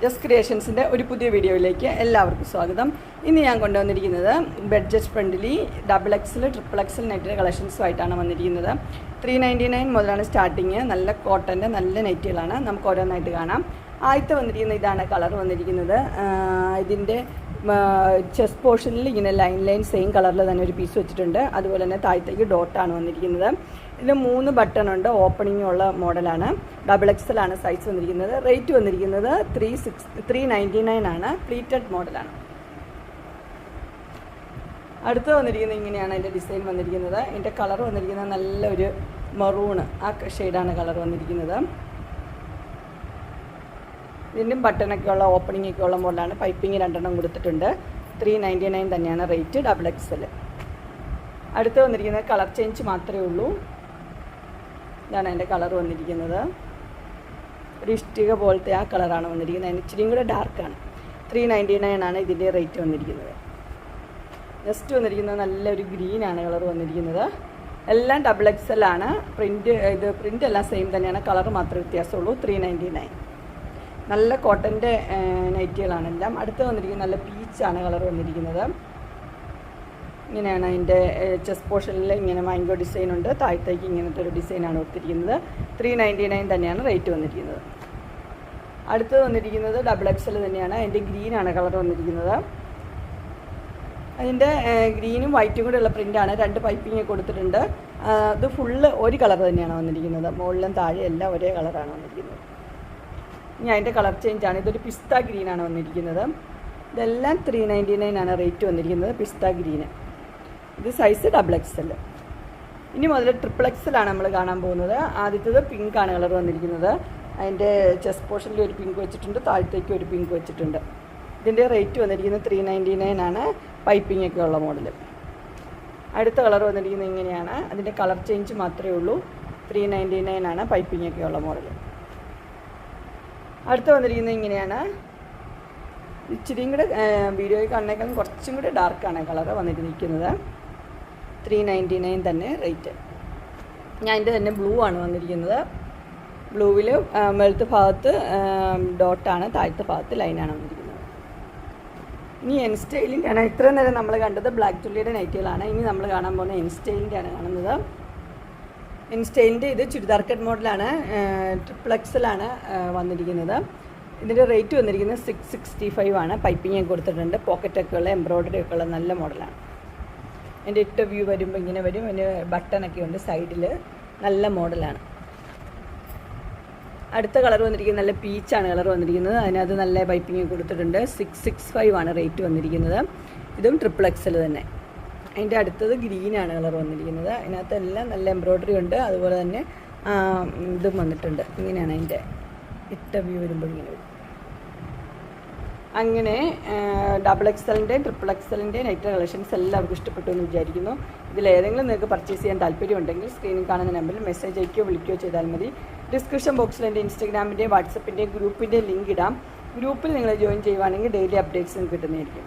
Just ക്രിയേഷൻസിന്റെ ഒരു പുതിയ വീഡിയോയിലേക്ക് എല്ലാവർക്കും സ്വാഗതം. ഇന്ന് ഞാൻ കൊണ്ടുവന്നിരിക്കുന്നത് budget friendly double XL triple XL night കളക്ഷൻസുമായിട്ടാണ് വന്നിരിക്കുന്നത്. ത്രീ നയന്റി നയൻ മുതലാണ് സ്റ്റാർട്ടിങ് നല്ല കോട്ടന്റെ നല്ല നെറ്റുകളാണ് നമുക്ക് ഓരോന്നായിട്ട് കാണാം. ആദ്യത്തെ വന്നിരിക്കുന്ന ഇതാണ് കളർ വന്നിരിക്കുന്നത്. ഇതിന്റെ ചെസ്റ്റ് പോർഷനിൽ ഇങ്ങനെ ലൈൻ ലൈൻ സെയിം കളറിൽ തന്നെ ഒരു പീസ് വെച്ചിട്ടുണ്ട്. അതുപോലെ തന്നെ താഴത്തേക്ക് ഡോട്ടാണ് വന്നിരിക്കുന്നത്. ഇതിൽ മൂന്ന് ബട്ടൺ ഉണ്ട്. ഓപ്പണിംഗ് ഉള്ള മോഡലാണ് ഡബിൾ എക്സൽ ആണ് സൈസ് വന്നിരിക്കുന്നത്. റേറ്റ് വന്നിരിക്കുന്നത് three six three ninety nine ആണ് പ്ലീറ്റഡ് മോഡലാണ് അടുത്ത് വന്നിരിക്കുന്നത് ഇങ്ങനെയാണ് അതിന്റെ ഡിസൈൻ വന്നിരിക്കുന്നത്. ഇതിന്റെ കളർ വന്നിരിക്കുന്നത് നല്ലൊരു മറൂണ് ആ ഷെയ്ഡാണ് കളർ വന്നിരിക്കുന്നത്. ഇതിന്റെ ബട്ടണൊക്കെ ഉള്ള ഓപ്പണിംഗ് ഒക്കെ ഉള്ള മോഡലാണ് പൈപ്പിംഗ് രണ്ടെണ്ണം കൊടുത്തിട്ടുണ്ട്. ത്രീ നയന്റി നയൻ തന്നെയാണ് റേറ്റ് ഡബിൾ എക്സൽ അടുത്ത് വന്നിരിക്കുന്നത് കളർ ചേഞ്ച് മാത്രമേ ഉള്ളൂ. ഇതാണ് അതിന്റെ കളർ വന്നിരിക്കുന്നത്. ഒരു ഇഷ്ടിക പോലത്തെ ആ കളറാണ് വന്നിരിക്കുന്നത്. അതിന് ഇച്ചിരിയും കൂടെ ഡാർക്കാണ് ത്രീ നയന്റി നയൻ ആണ് ഇതിന്റെ റേറ്റ് വന്നിരിക്കുന്നത്. നെക്സ്റ്റ് വന്നിരിക്കുന്നത് നല്ലൊരു ഗ്രീനാണ് കളർ വന്നിരിക്കുന്നത്. എല്ലാം ഡബിൾ എക്സൽ ആണ്. പ്രിന്റ് ഇത് പ്രിന്റ് എല്ലാം സെയിം തന്നെയാണ്. കളർ മാത്രമേ വ്യത്യാസമുള്ളൂ. ത്രീ നയന്റി നയൻ നല്ല കോട്ടന്റെ നൈറ്റികളാണ് എല്ലാം. അടുത്ത് വന്നിരിക്കുന്നത് നല്ല പീച്ചാണ് കളർ വന്നിരിക്കുന്നത്. ഇങ്ങനെയാണ് അതിന്റെ ചെസ്റ്റ് പോർഷനിൽ ഇങ്ങനെ മാംഗോ ഡിസൈൻ ഉണ്ട്. താഴത്തേക്ക് ഇങ്ങനത്തെ ഒരു ഡിസൈനാണ് കൊടുത്തിരിക്കുന്നത്. ത്രീ നയന്റി നയൻ തന്നെയാണ് റേറ്റ് വന്നിരിക്കുന്നത്. അടുത്ത് വന്നിരിക്കുന്നത് ഡബിൾ എക്സൽ തന്നെയാണ്. അതിന്റെ ഗ്രീനാണ് കളർ വന്നിരിക്കുന്നത്. അതിന്റെ ഗ്രീനും വൈറ്റും കൂടെ ഉള്ള പ്രിന്റാണ് രണ്ട് പൈപ്പിങ് കൊടുത്തിട്ടുണ്ട്. അത് ഫുള്ള് ഒരു കളർ തന്നെയാണ് വന്നിരിക്കുന്നത്. മുകളിലും താഴെ എല്ലാം ഒരേ കളറാണ് വന്നിരിക്കുന്നത്. ഇനി അതിന്റെ കളർ ചേഞ്ച് ആണ്. ഇതൊരു പിസ്ത ഗ്രീൻ ആണ് വന്നിരിക്കുന്നത്. ഇതെല്ലാം ത്രീ നയന്റി നയൻ ആണ് റേറ്റ് വന്നിരിക്കുന്നത് പിസ്ത ഗ്രീന് ഇത് സൈസ് ഡബിൾ എക്സ് എൽ ഇനി മുതൽ ട്രിപ്പിൾ എക്സ് എക്സലാണ് നമ്മൾ കാണാൻ പോകുന്നത്. ആദ്യത്തേത് പിങ്ക് ആണ് കളർ വന്നിരിക്കുന്നത്. അതിന്റെ ചെസ്റ്റ് പോർഷനിൽ ഒരു പിങ്ക് വെച്ചിട്ടുണ്ട് താഴത്തേക്ക് ഒരു പിങ്ക് വെച്ചിട്ടുണ്ട്. ഇതിന്റെ റേറ്റ് വന്നിരിക്കുന്നത് ത്രീ നയന്റി നയൻ ആണ് പൈപ്പിംഗ് ഒക്കെ ഉള്ള മോഡൽ അടുത്ത കളർ വന്നിരിക്കുന്നത് ഇങ്ങനെയാണ്. അതിന്റെ കളർ ചേഞ്ച് മാത്രമേ ഉള്ളൂ. ത്രീ നയന്റി നയൻ ആണ് പൈപ്പിംഗ് ഒക്കെ ഉള്ള മോഡൽ അടുത്ത് വന്നിരിക്കുന്നത് ഇങ്ങനെയാണ്. ഇച്ചിരിയും കൂടെ വീഡിയോയിൽ കാണുന്നേക്കാളും കുറച്ചും കൂടെ ഡാർക്കാണ് കളർ വന്നിട്ട് നിൽക്കുന്നത് ത്രീ നയന്റി നയൻ തന്നെ റേറ്റ് ഞാൻ എന്റെ തന്നെ ബ്ലൂ ആണ് വന്നിരിക്കുന്നത്. ബ്ലൂവിൽ മേളത്തെ ഭാഗത്ത് ഡോട്ടാണ് താഴത്തെ ഭാഗത്ത് ലൈനാണ് വന്നിരിക്കുന്നത്. ഇനി എൻ സ്റ്റൈലിന്റെയാണ് ഇത്രയും നേരം നമ്മൾ കണ്ടത് ബ്ലാക്ക് ചുള്ളിയുടെ നൈറ്റുകളാണ് ഇനി നമ്മൾ കാണാൻ പോകുന്ന എൻ സ്റ്റൈലിന്റെയാണ് കാണുന്നത്. എൻ സ്റ്റൈലിന്റെ ഇത് ചുരിദാർ കട്ട് മോഡലാണ് ട്രിപ്പിൾ എക്സലാണ് വന്നിരിക്കുന്നത്. ഇതിന്റെ റേറ്റ് വന്നിരിക്കുന്നത് സിക്സ് സിക്സ്റ്റി ഫൈവ് ആണ് പൈപ്പിംഗ് കൊടുത്തിട്ടുണ്ട്. പോക്കറ്റൊക്കെ ഉള്ള എംബ്രോയ്ഡറി ഒക്കെ ഉള്ള നല്ല മോഡലാണ്. എന്റെ ഇട്ട വ്യൂ വരുമ്പോൾ ഇങ്ങനെ വരും. അതിന് ബട്ടണൊക്കെ ഉണ്ട് സൈഡിൽ നല്ല മോഡലാണ്. അടുത്ത കളർ വന്നിരിക്കുന്നത് നല്ല പീച്ചാണ് കളർ വന്നിരിക്കുന്നത്. അതിനകത്ത് നല്ല പൈപ്പിംഗ് കൊടുത്തിട്ടുണ്ട്. സിക്സ് സിക്സ് ഫൈവ് ആണ് റേറ്റ് വന്നിരിക്കുന്നത്. ഇതും ട്രിപ്പിൾ എക്സൽ തന്നെ. അതിന്റെ അടുത്തത് ഗ്രീനാണ് കളർ വന്നിരിക്കുന്നത്. അതിനകത്ത് എല്ലാം നല്ല എംബ്രോയ്ഡറി ഉണ്ട്. അതുപോലെ തന്നെ ഇതും വന്നിട്ടുണ്ട്. ഇങ്ങനെയാണ് അതിന്റെ ഇട്ട വ്യൂ വരുമ്പോൾ ഇങ്ങനെ വരും. അങ്ങനെ ഡബിൾ എക്സലിന്റെയും ട്രിപ്പിൾ എക്സലിന്റെയും നൈറ്റ് കളക്ഷൻസ് എല്ലാവർക്കും ഇഷ്ടപ്പെട്ടു എന്ന് വിചാരിക്കുന്നു. ഇതിലേതെങ്കിലും നിങ്ങൾക്ക് പർച്ചേസ് ചെയ്യാൻ താല്പര്യമുണ്ടെങ്കിൽ സ്ക്രീനിൽ കാണുന്ന നമ്പറിൽ മെസ്സേജ് അയക്കുകയോ വിളിക്കുകയോ ചെയ്താൽ മതി. ഡിസ്ക്രിപ്ഷൻ ബോക്സിൽ എന്റെ ഇൻസ്റ്റാഗ്രാമിന്റെയും വാട്സപ്പിന്റെയും ഗ്രൂപ്പിന്റെയും ലിങ്ക് ഇടാം. ഗ്രൂപ്പിൽ നിങ്ങൾ ജോയിൻ ചെയ്യുവാണെങ്കിൽ ഡെയിലി അപ്ഡേറ്റ്സ് കിട്ടുന്നതായിരിക്കും.